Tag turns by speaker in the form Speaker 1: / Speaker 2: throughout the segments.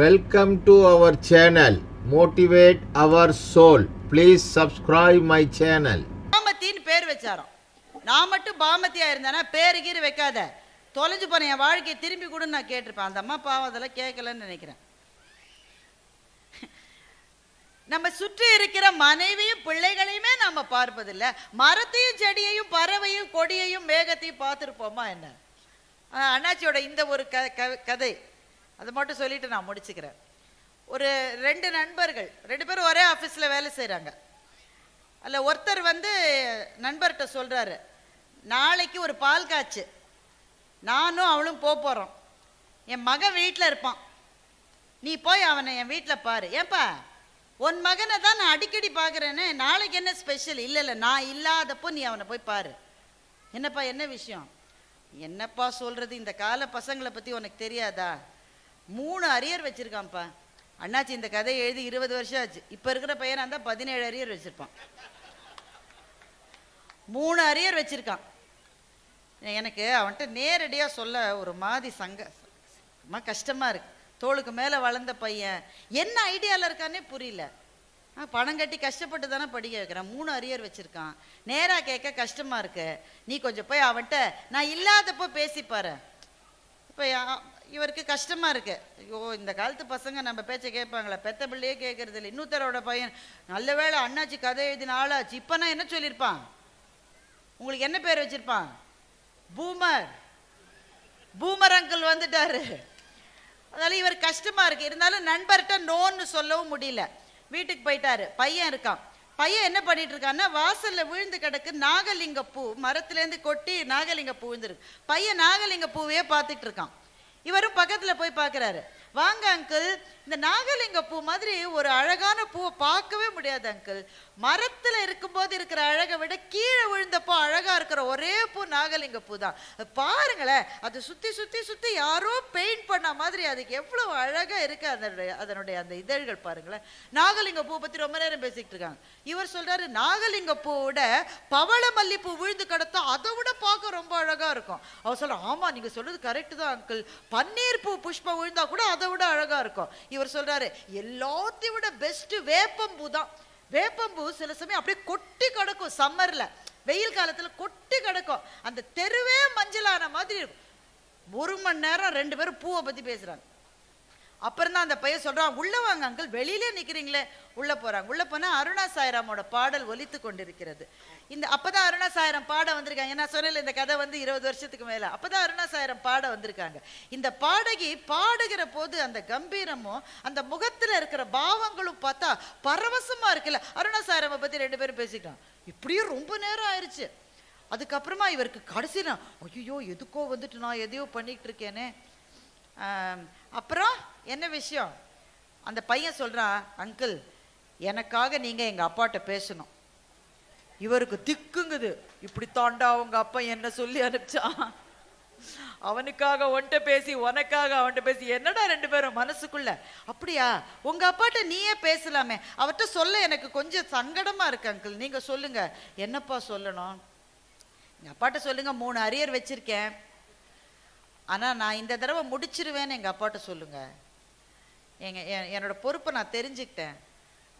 Speaker 1: welcome to our channel motivate our soul please subscribe my channel பாமத்தின்னு பேர் வச்சாராம் நான் மட்டும் பாமத்தியா இருந்தேனா பேரு கீறு வைக்காத தொலைஞ்சு போன என் வாழ்க்கையை
Speaker 2: திரும்பி கூட நான் கேட்டிருப்பேன் அந்த அம்மா பாவம் அதெல்லாம் கேட்கலன்னு நினைக்கிறேன் நம்ம சுற்றி இருக்கிற மனைவியும் பிள்ளைகளையுமே நாம் பார்ப்பதில்லை மரத்தையும் செடியையும் பறவையும் கொடியையும் மேகத்தையும் பார்த்துருப்போமா என்ன அண்ணாச்சியோட இந்த ஒரு க கதை அதை மட்டும் சொல்லிட்டு நான் முடிச்சுக்கிறேன் ஒரு ரெண்டு நண்பர்கள் ரெண்டு பேரும் ஒரே ஆஃபீஸில் வேலை செய்கிறாங்க அதில் ஒருத்தர் வந்து நண்பர்கிட்ட சொல்கிறாரு நாளைக்கு ஒரு பால் காய்ச்சு நானும் அவளும் போக போகிறோம் என் மகன் வீட்டில் இருப்பான் நீ போய் அவனை என் வீட்டில் பாரு ஏன்பா உன் மகனை தான் நான் அடிக்கடி பார்க்குறேன்னு நாளைக்கு என்ன ஸ்பெஷல் இல்லை இல்லை நான் இல்லாதப்போ நீ அவனை போய் பாரு என்னப்பா என்ன விஷயம் என்னப்பா சொல்கிறது இந்த கால பசங்களை பற்றி உனக்கு தெரியாதா மூணு அரியர் வச்சிருக்கான்ப்பா அண்ணாச்சி இந்த கதையை எழுதி இருபது வருஷம் ஆச்சு இப்போ இருக்கிற பையனாக இருந்தால் பதினேழு அரியர் வச்சுருப்பான் மூணு அரியர் வச்சிருக்கான் எனக்கு அவன்கிட்ட நேரடியாக சொல்ல ஒரு மாதிரி சங்க கஷ்டமா இருக்கு தோளுக்கு மேலே வளர்ந்த பையன் என்ன ஐடியால இருக்கானே புரியல ஆ பணம் கட்டி கஷ்டப்பட்டு தானே படிக்க வைக்கிறேன் மூணு அரியர் வச்சுருக்கான் நேராக கேட்க கஷ்டமாக இருக்கு நீ கொஞ்சம் போய் அவன்கிட்ட நான் இல்லாதப்போ பேசிப்பாரு இப்ப இவருக்கு கஷ்டமாக இருக்குது ஐயோ இந்த காலத்து பசங்க நம்ம பேச்சை கேட்பாங்களா பெத்த பிள்ளையே கேட்கறது இல்லை இன்னொருத்தரோட பையன் நல்ல வேலை அண்ணாச்சி கதை எழுதின ஆளாச்சு இப்போ என்ன சொல்லியிருப்பான் உங்களுக்கு என்ன பேர் வச்சுருப்பான் பூமர் பூமர் அங்கிள் வந்துட்டாரு அதனால் இவர் கஷ்டமாக இருக்குது இருந்தாலும் நண்பர்கிட்ட நோன்னு சொல்லவும் முடியல வீட்டுக்கு போயிட்டாரு பையன் இருக்கான் பையன் என்ன பண்ணிட்டு இருக்கான்னா வாசல்ல விழுந்து கிடக்கு நாகலிங்க பூ மரத்துலேருந்து கொட்டி நாகலிங்க பூ விழுந்துருக்கு பையன் நாகலிங்க பூவே பார்த்துட்டு இருக்கான் இவரும் பக்கத்தில் போய் பார்க்குறாரு வாங்க அங்கிள் இந்த நாகலிங்க பூ மாதிரி ஒரு அழகான பூவை பார்க்கவே முடியாது அங்கிள் மரத்தில் இருக்கும்போது இருக்கிற அழகை விட கீழே விழுந்தப்போ அழகாக இருக்கிற ஒரே பூ நாகலிங்க பூ தான் பாருங்களேன் அது சுற்றி சுற்றி சுற்றி யாரோ பெயிண்ட் பண்ண மாதிரி அதுக்கு எவ்வளோ அழகாக இருக்குது அதனுடைய அதனுடைய அந்த இதழ்கள் பாருங்களேன் நாகலிங்க பூ பற்றி ரொம்ப நேரம் பேசிக்கிட்டு இருக்காங்க இவர் சொல்கிறாரு நாகலிங்க பூவோட பவள மல்லிப்பூ விழுந்து கிடத்தா அதை விட பார்க்க ரொம்ப அழகாக இருக்கும் அவர் சொல்ல ஆமாம் நீங்கள் சொல்கிறது கரெக்டு தான் அங்கிள் பன்னீர் பூ புஷ்பம் விழுந்தா கூட அதை அதை விட அழகா இருக்கும் இவர் சொல்றாரு எல்லாத்தையும் விட பெஸ்ட் வேப்பம்பூ தான் வேப்பம்பூ சில சமயம் அப்படியே கொட்டி கிடக்கும் சம்மர்ல வெயில் காலத்துல கொட்டி கிடக்கும் அந்த தெருவே மஞ்சளான மாதிரி இருக்கும் ஒரு மணி நேரம் ரெண்டு பேரும் பூவை பத்தி பேசுறாங்க அப்புறம் தான் அந்த பையன் சொல்கிறான் உள்ளே வாங்க அங்கிள் வெளியிலே நிற்கிறீங்களே உள்ளே போகிறாங்க உள்ளே போனால் அருணா சாயராமோட பாடல் ஒலித்து கொண்டிருக்கிறது இந்த அப்போ தான் அருணா சாயரம் பாட வந்திருக்காங்க ஏன்னா சொன்னல இந்த கதை வந்து இருபது வருஷத்துக்கு மேலே அப்போ தான் அருணா சாயரம் பாட வந்திருக்காங்க இந்த பாடகி பாடுகிற போது அந்த கம்பீரமும் அந்த முகத்தில் இருக்கிற பாவங்களும் பார்த்தா பரவசமாக இருக்குல்ல அருணா சாயரமை பற்றி ரெண்டு பேரும் பேசிக்கலாம் இப்படியும் ரொம்ப நேரம் ஆயிடுச்சு அதுக்கப்புறமா இவருக்கு கடைசி நான் ஐயோ எதுக்கோ வந்துட்டு நான் எதையோ பண்ணிகிட்டு இருக்கேனே அப்புறம் என்ன விஷயம் அந்த பையன் சொல்கிறான் அங்கிள் எனக்காக நீங்கள் எங்கள் அப்பாட்ட பேசணும் இவருக்கு திக்குங்குது இப்படி தாண்டா உங்கள் அப்பா என்ன சொல்லி அனுப்பிச்சான் அவனுக்காக ஒன்ட்ட பேசி உனக்காக அவன்கிட்ட பேசி என்னடா ரெண்டு பேரும் மனசுக்குள்ள அப்படியா உங்க அப்பாட்ட நீயே பேசலாமே அவர்கிட்ட சொல்ல எனக்கு கொஞ்சம் சங்கடமா இருக்கு அங்கிள் நீங்க சொல்லுங்க என்னப்பா சொல்லணும் எங்கள் அப்பாட்ட சொல்லுங்க மூணு அரியர் வச்சிருக்கேன் ஆனால் நான் இந்த தடவை முடிச்சிருவேன்னு எங்கள் அப்பாட்ட சொல்லுங்க எங்க என்னோட பொறுப்பை நான் தெரிஞ்சுக்கிட்டேன்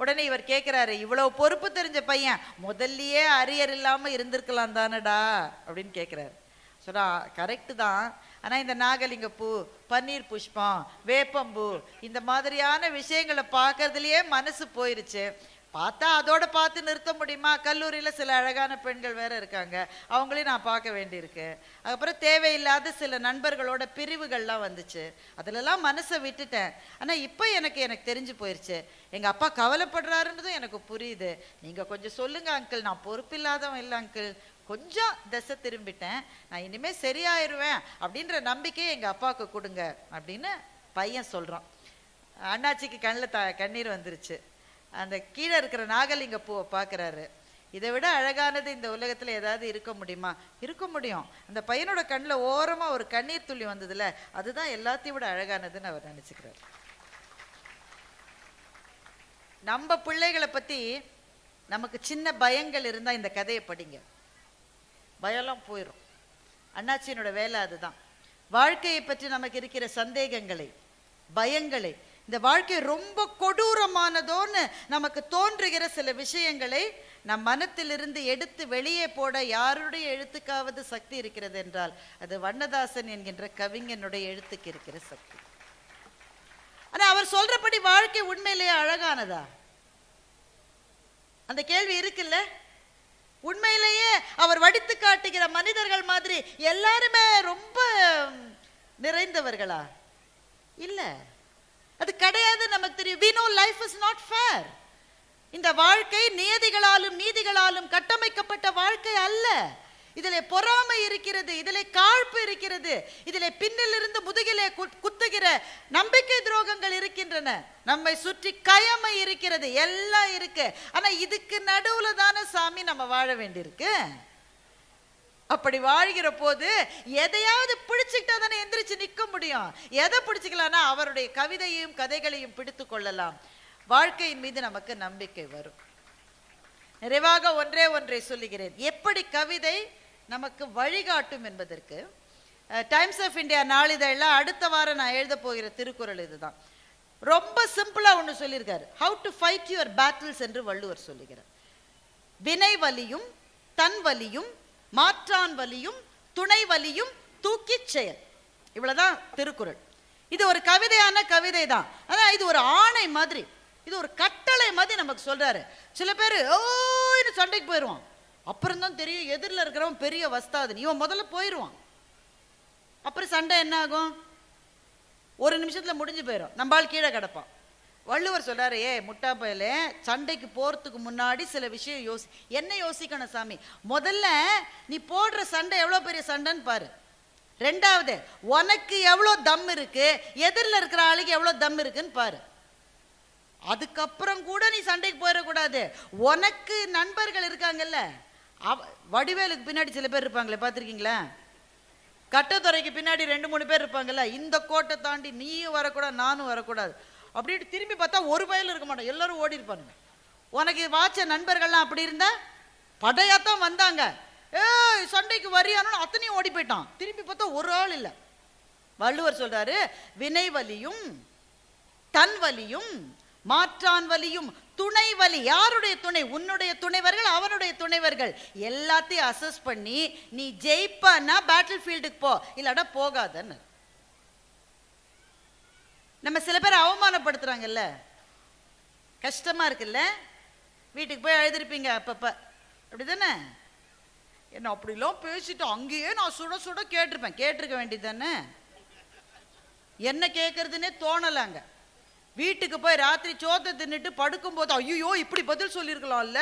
Speaker 2: உடனே இவர் கேட்குறாரு இவ்வளோ பொறுப்பு தெரிஞ்ச பையன் முதல்லையே அரியர் இல்லாமல் இருந்திருக்கலாம் தானடா அப்படின்னு கேட்குறாரு சொல்கிறா கரெக்டு தான் ஆனால் இந்த நாகலிங்க பூ பன்னீர் புஷ்பம் வேப்பம்பூ இந்த மாதிரியான விஷயங்களை பார்க்கறதுலையே மனசு போயிருச்சு பார்த்தா அதோட பார்த்து நிறுத்த முடியுமா கல்லூரியில் சில அழகான பெண்கள் வேற இருக்காங்க அவங்களையும் நான் பார்க்க வேண்டியிருக்கு அதுக்கப்புறம் தேவையில்லாத சில நண்பர்களோட பிரிவுகள்லாம் வந்துச்சு அதிலெல்லாம் மனசை விட்டுட்டேன் ஆனால் இப்போ எனக்கு எனக்கு தெரிஞ்சு போயிடுச்சு எங்கள் அப்பா கவலைப்படுறாருன்றதும் எனக்கு புரியுது நீங்கள் கொஞ்சம் சொல்லுங்கள் அங்கிள் நான் பொறுப்பில்லாதவன் இல்லை அங்கிள் கொஞ்சம் திசை திரும்பிட்டேன் நான் இனிமேல் சரியாயிருவேன் அப்படின்ற நம்பிக்கையை எங்கள் அப்பாவுக்கு கொடுங்க அப்படின்னு பையன் சொல்கிறான் அண்ணாச்சிக்கு கண்ணில் த கண்ணீர் வந்துருச்சு அந்த கீழே இருக்கிற நாகலிங்க பூவை பார்க்குறாரு இதை விட அழகானது இந்த உலகத்தில் ஏதாவது இருக்க முடியுமா இருக்க முடியும் அந்த பையனோட கண்ணில் ஓரமாக ஒரு கண்ணீர் துள்ளி வந்ததுல அதுதான் எல்லாத்தையும் விட அழகானதுன்னு அவர் நினச்சிக்கிறார் நம்ம பிள்ளைகளை பற்றி நமக்கு சின்ன பயங்கள் இருந்தால் இந்த கதையை படிங்க பயம்லாம் போயிடும் அண்ணாச்சியனோட வேலை அதுதான் வாழ்க்கையை பற்றி நமக்கு இருக்கிற சந்தேகங்களை பயங்களை இந்த வாழ்க்கை ரொம்ப கொடூரமானதோன்னு நமக்கு தோன்றுகிற சில விஷயங்களை நம் மனத்திலிருந்து எடுத்து வெளியே போட யாருடைய எழுத்துக்காவது சக்தி இருக்கிறது என்றால் அது வண்ணதாசன் என்கின்ற கவிஞனுடைய எழுத்துக்கு இருக்கிற சக்தி ஆனால் அவர் சொல்றபடி வாழ்க்கை உண்மையிலேயே அழகானதா அந்த கேள்வி இருக்குல்ல உண்மையிலேயே அவர் வடித்து காட்டுகிற மனிதர்கள் மாதிரி எல்லாருமே ரொம்ப நிறைந்தவர்களா இல்லை அது கிடையாது நமக்கு தெரியும் we know life is not fair இந்த வாழ்க்கை நியதிகளாலும் நீதிகளாலும் கட்டமைக்கப்பட்ட வாழ்க்கை அல்ல இதில் பொறாமை இருக்கிறது இதில் காழ்ப்பு இருக்கிறது இதில் பின்னிலிருந்து முதுகிலே குத்துகிற நம்பிக்கை துரோகங்கள் இருக்கின்றன நம்மை சுற்றி கயமை இருக்கிறது எல்லாம் இருக்கு ஆனால் இதுக்கு நடுவில் தானே சாமி நம்ம வாழ வேண்டியிருக்கு அப்படி வாழ்கிற போது எதையாவது பிடிச்சிக்கிட்டா தானே எந்திரிச்சு நிற்க முடியும் எதை பிடிச்சிக்கலாம்னா அவருடைய கவிதையும் கதைகளையும் பிடித்து கொள்ளலாம் வாழ்க்கையின் மீது நமக்கு நம்பிக்கை வரும் நிறைவாக ஒன்றே ஒன்றை சொல்லுகிறேன் எப்படி கவிதை நமக்கு வழிகாட்டும் என்பதற்கு டைம்ஸ் ஆஃப் இந்தியா நாளிதழில் அடுத்த வாரம் நான் எழுத போகிற திருக்குறள் இதுதான் ரொம்ப சிம்பிளாக ஒன்று சொல்லியிருக்காரு how to fight your battles என்று வள்ளுவர் சொல்லுகிறார் வினை வலியும் தன் வலியும் மாற்றான் வலியும் துணை வலியும் தூக்கி செயல் இவ்வளவுதான் திருக்குறள் இது ஒரு கவிதையான கவிதை தான் அதான் இது ஒரு ஆணை மாதிரி இது ஒரு கட்டளை மாதிரி நமக்கு சொல்றாரு சில பேர் ஓன்னு சண்டைக்கு போயிடுவான் அப்புறம் தான் தெரியும் எதிரில் இருக்கிறவன் பெரிய வஸ்தாது இவன் முதல்ல போயிடுவான் அப்புறம் சண்டை என்ன ஆகும் ஒரு நிமிஷத்தில் முடிஞ்சு போயிடும் நம்மால் கீழே கிடப்பான் வள்ளுவர் சொல்கிறாரு ஏ முட்டா பயல சண்டைக்கு போகிறதுக்கு முன்னாடி சில விஷயம் யோசி என்ன யோசிக்கணும் சாமி முதல்ல நீ போடுற சண்டை எவ்வளோ பெரிய சண்டைன்னு பாரு ரெண்டாவது உனக்கு எவ்வளோ தம் இருக்கு எதிரில் இருக்கிற ஆளுக்கு எவ்வளோ தம் இருக்குன்னு பாரு அதுக்கப்புறம் கூட நீ சண்டைக்கு போயிடக்கூடாது உனக்கு நண்பர்கள் இருக்காங்கல்ல அவ வடிவேலுக்கு பின்னாடி சில பேர் இருப்பாங்களே பார்த்துருக்கீங்களா கட்டத்துறைக்கு பின்னாடி ரெண்டு மூணு பேர் இருப்பாங்கல்ல இந்த கோட்டை தாண்டி நீயும் வரக்கூடாது நானும் வரக்கூடாது அப்படின்ட்டு திரும்பி பார்த்தா ஒரு வயல் இருக்க மாட்டோம் எல்லோரும் ஓடி இருப்பாங்க உனக்கு வாச்ச நண்பர்கள்லாம் அப்படி இருந்தால் படையாக தான் வந்தாங்க ஏ சண்டைக்கு வரியானு அத்தனையும் ஓடி போயிட்டான் திரும்பி பார்த்தா ஒரு ஆள் இல்லை வள்ளுவர் சொல்கிறாரு வினை வலியும் தன் வலியும் மாற்றான் வலியும் துணை வலி யாருடைய துணை உன்னுடைய துணைவர்கள் அவனுடைய துணைவர்கள் எல்லாத்தையும் அசஸ் பண்ணி நீ ஜெயிப்பன்னா பேட்டில் ஃபீல்டுக்கு போ இல்லாட போகாதன்னு நம்ம சில பேர் அவமானப்படுத்துகிறாங்கல்ல கஷ்டமாக இருக்குல்ல வீட்டுக்கு போய் எழுதிருப்பீங்க அப்பப்போ அப்படி தானே என்ன அப்படிலாம் பேசிட்டு அங்கேயே நான் சுட சுட கேட்டிருப்பேன் கேட்டிருக்க வேண்டியது தானே என்ன கேட்கறதுன்னே தோணலைங்க வீட்டுக்கு போய் ராத்திரி சோத்தை தின்னுட்டு படுக்கும்போது ஐயோ இப்படி பதில் சொல்லியிருக்கலாம்ல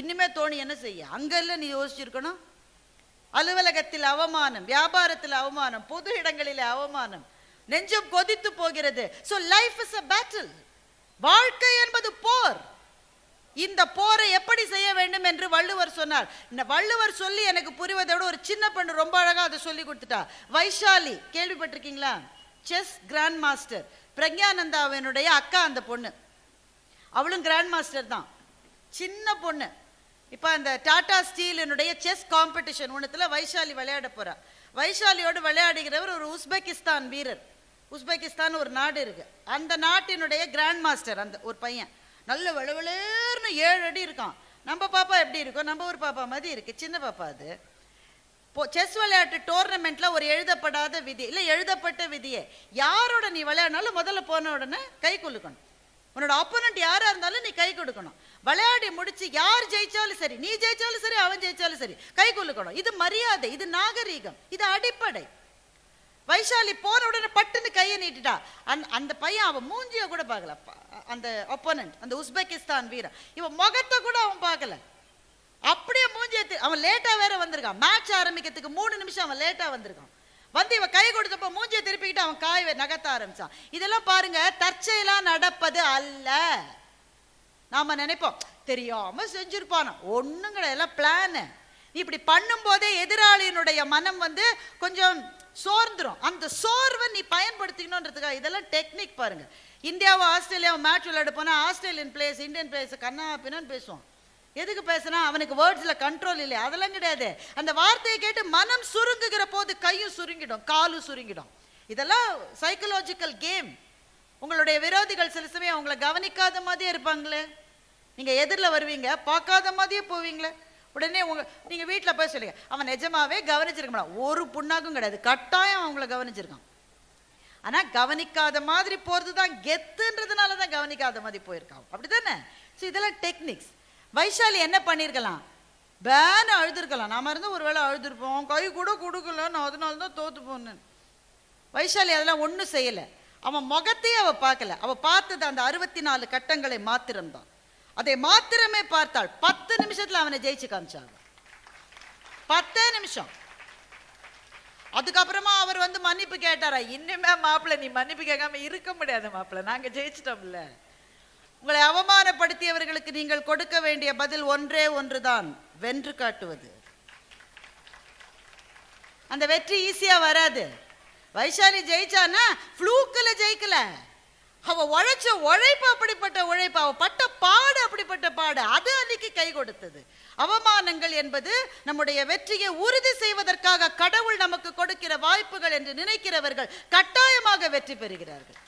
Speaker 2: இன்னுமே தோணி என்ன செய்ய இல்லை நீ யோசிச்சிருக்கணும் அலுவலகத்தில் அவமானம் வியாபாரத்தில் அவமானம் பொது இடங்களில் அவமானம் நெஞ்சம் கொதித்து போகிறது so life is a battle வாழ்க்கை என்பது போர் இந்த போரை எப்படி செய்ய வேண்டும் என்று வள்ளுவர் சொன்னார் இந்த வள்ளுவர் சொல்லி எனக்கு புரிவதோடு ஒரு சின்ன பெண்ணு ரொம்ப அழகாக அதை சொல்லி கொடுத்துட்டா வைஷாலி கேள்விப்பட்டிருக்கீங்களா செஸ் கிராண்ட் மாஸ்டர் பிரக்ஞானந்தாவினுடைய அக்கா அந்த பொண்ணு அவளும் கிராண்ட் மாஸ்டர் தான் சின்ன பொண்ணு இப்போ அந்த டாடா ஸ்டீலினுடைய செஸ் காம்படிஷன் ஒன்றுத்தில் வைஷாலி விளையாட போகிறா வைஷாலியோடு விளையாடுகிறவர் ஒரு உஸ்பெகிஸ்தான் வீரர் உஸ்பெகிஸ்தான் ஒரு நாடு இருக்கு அந்த நாட்டினுடைய கிராண்ட் மாஸ்டர் அந்த ஒரு பையன் நல்ல வலுவலேர்னு ஏழு அடி இருக்கான் நம்ம பாப்பா எப்படி இருக்கோ நம்ம ஊர் பாப்பா மாதிரி இருக்குது சின்ன பாப்பா அது செஸ் விளையாட்டு டோர்னமெண்ட்டில் ஒரு எழுதப்படாத விதி இல்லை எழுதப்பட்ட விதியே யாரோட நீ விளையாடினாலும் முதல்ல போன உடனே கை கொள்ளுக்கணும் உன்னோட ஆப்போனண்ட் யாராக இருந்தாலும் நீ கை கொடுக்கணும் விளையாடி முடிச்சு யார் ஜெயிச்சாலும் சரி நீ ஜெயிச்சாலும் சரி அவன் ஜெயிச்சாலும் சரி கை கொள்ளுக்கணும் இது மரியாதை இது நாகரீகம் இது அடிப்படை வைஷாலி போன உடனே பட்டுன்னு கையை நீட்டிட்டா அந் அந்த பையன் அவன் மூஞ்சியை கூட பார்க்கல அந்த ஒப்போனன்ட் அந்த உஸ்பெகிஸ்தான் வீரன் இவன் முகத்தை கூட அவன் பார்க்கல அப்படியே மூஞ்சியை அவன் லேட்டாக வேற வந்திருக்கான் மேட்ச் ஆரம்பிக்கிறதுக்கு மூணு நிமிஷம் அவன் லேட்டாக வந்திருக்கான் வந்து இவன் கை கொடுத்தப்போ மூஞ்சியை திருப்பிக்கிட்டு அவன் காய நகர்த்த ஆரம்பிச்சான் இதெல்லாம் பாருங்க தற்செயலாக நடப்பது அல்ல நாம நினைப்போம் தெரியாம செஞ்சிருப்பான ஒன்றும் கிடையாது எல்லாம் பிளானு இப்படி பண்ணும்போதே எதிராளியினுடைய மனம் வந்து கொஞ்சம் சோர்ந்துடும் அந்த சோர்வை நீ பயன்படுத்திக்கணுன்றதுக்காக இதெல்லாம் டெக்னிக் பாருங்க இந்தியாவை ஆஸ்திரேலியாவும் மேட்ச் விளையாட போனால் ஆஸ்திரேலியன் பிளேயர்ஸ் இந்தியன் பிளேயர்ஸ் கண்ணா பின்னான்னு பேசுவோம் எதுக்கு பேசுனா அவனுக்கு வேர்ட்ஸில் கண்ட்ரோல் இல்லையா அதெல்லாம் கிடையாது அந்த வார்த்தையை கேட்டு மனம் சுருங்குகிற போது கையும் சுருங்கிடும் காலும் சுருங்கிடும் இதெல்லாம் சைக்கலாஜிக்கல் கேம் உங்களுடைய விரோதிகள் சில சமயம் அவங்கள கவனிக்காத மாதிரியே இருப்பாங்களே நீங்கள் எதிரில் வருவீங்க பார்க்காத மாதிரியே போவீங்களே உடனே உங்கள் நீங்கள் வீட்டில் போய் சொல்லுங்க அவன் நிஜமாவே கவனிச்சிருக்க மாட்டான் ஒரு புண்ணாக்கும் கிடையாது கட்டாயம் அவங்கள கவனிச்சிருக்கான் ஆனால் கவனிக்காத மாதிரி போகிறது தான் கெத்துன்றதுனால தான் கவனிக்காத மாதிரி போயிருக்கான் அப்படி தானே ஸோ இதெல்லாம் டெக்னிக்ஸ் வைஷாலி என்ன பண்ணியிருக்கலாம் பேன் அழுதுருக்கலாம் நாம இருந்து ஒரு வேளை அழுதுருப்போம் கை கூட கொடுக்கல நான் அதனால தான் தோத்து போனேன் வைஷாலி அதெல்லாம் ஒன்றும் செய்யலை அவன் முகத்தையே அவள் பார்க்கல அவள் பார்த்தது அந்த அறுபத்தி நாலு கட்டங்களை மாத்திரம்தான் அதை மாத்திரமே பார்த்தாள் பத்து நிமிஷத்தில் அவனை ஜெயிச்சு காமிச்சாங்க பத்தே நிமிஷம் அதுக்கப்புறமா அவர் வந்து மன்னிப்பு கேட்டாரா இன்னுமே மாப்பிள்ள நீ மன்னிப்பு கேட்காம இருக்க முடியாது மாப்பிள்ள நாங்க ஜெயிச்சிட்டோம்ல உங்களை அவமானப்படுத்தியவர்களுக்கு நீங்கள் கொடுக்க வேண்டிய பதில் ஒன்றே ஒன்றுதான் வென்று காட்டுவது அந்த வெற்றி ஈஸியா வராது வைஷாலி ஜெயிச்சான்னா ஃப்ளூக்கில் ஜெயிக்கல அவ உழைச்ச உழைப்பு அப்படிப்பட்ட உழைப்பு அவ பட்ட பாடு அப்படிப்பட்ட பாடு அது அன்னைக்கு கை கொடுத்தது அவமானங்கள் என்பது நம்முடைய வெற்றியை உறுதி செய்வதற்காக கடவுள் நமக்கு கொடுக்கிற வாய்ப்புகள் என்று நினைக்கிறவர்கள் கட்டாயமாக வெற்றி பெறுகிறார்கள்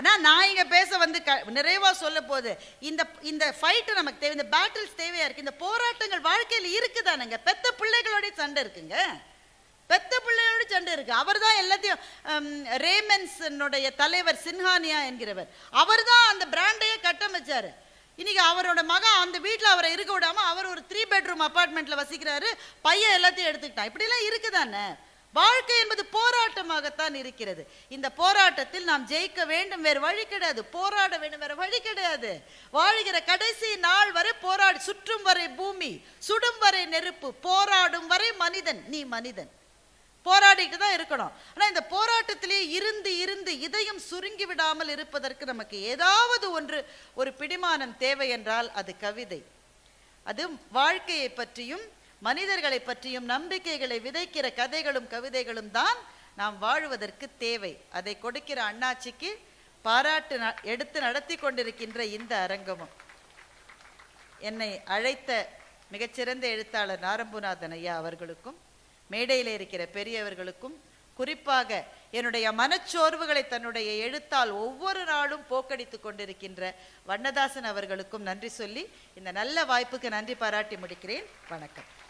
Speaker 2: ஆனால் நான் இங்கே பேச வந்து க நிறைவாக சொல்ல போது இந்த இந்த ஃபைட்டு நமக்கு தேவை இந்த பேட்டில்ஸ் தேவையாக இருக்குது இந்த போராட்டங்கள் வாழ்க்கையில் இருக்குதானுங்க பெத்த பிள்ளைகளோடைய சண்டை இருக்குங்க பெத்த பிள்ளையோடு சண்டை இருக்கு அவர் தான் எல்லாத்தையும் ரேமன்ஸனுடைய தலைவர் சின்ஹானியா என்கிறவர் அவர் தான் அந்த பிராண்டையே கட்டமைச்சாரு இன்னைக்கு அவரோட மகன் அந்த வீட்டில் அவரை இருக்க விடாம அவர் ஒரு த்ரீ பெட்ரூம் அப்பார்ட்மெண்ட்ல வசிக்கிறாரு பையன் எல்லாத்தையும் எடுத்துக்கிட்டான் இப்படிலாம் இருக்குதானே வாழ்க்கை என்பது போராட்டமாகத்தான் இருக்கிறது இந்த போராட்டத்தில் நாம் ஜெயிக்க வேண்டும் வேறு வழி கிடையாது போராட வேண்டும் வேறு வழி கிடையாது வாழ்கிற கடைசி நாள் வரை போராடி சுற்றும் வரை பூமி சுடும் வரை நெருப்பு போராடும் வரை மனிதன் நீ மனிதன் போராடிட்டு தான் இருக்கணும் ஆனால் இந்த போராட்டத்திலே இருந்து இருந்து இதயம் சுருங்கி விடாமல் இருப்பதற்கு நமக்கு ஏதாவது ஒன்று ஒரு பிடிமானம் தேவை என்றால் அது கவிதை அது வாழ்க்கையை பற்றியும் மனிதர்களை பற்றியும் நம்பிக்கைகளை விதைக்கிற கதைகளும் கவிதைகளும் தான் நாம் வாழ்வதற்கு தேவை அதை கொடுக்கிற அண்ணாச்சிக்கு பாராட்டு எடுத்து நடத்தி கொண்டிருக்கின்ற இந்த அரங்கமும் என்னை அழைத்த மிகச்சிறந்த எழுத்தாளர் நாரம்புநாதன் ஐயா அவர்களுக்கும் மேடையில் இருக்கிற பெரியவர்களுக்கும் குறிப்பாக என்னுடைய மனச்சோர்வுகளை தன்னுடைய எழுத்தால் ஒவ்வொரு நாளும் போக்கடித்து கொண்டிருக்கின்ற வண்ணதாசன் அவர்களுக்கும் நன்றி சொல்லி இந்த நல்ல வாய்ப்புக்கு நன்றி பாராட்டி முடிக்கிறேன் வணக்கம்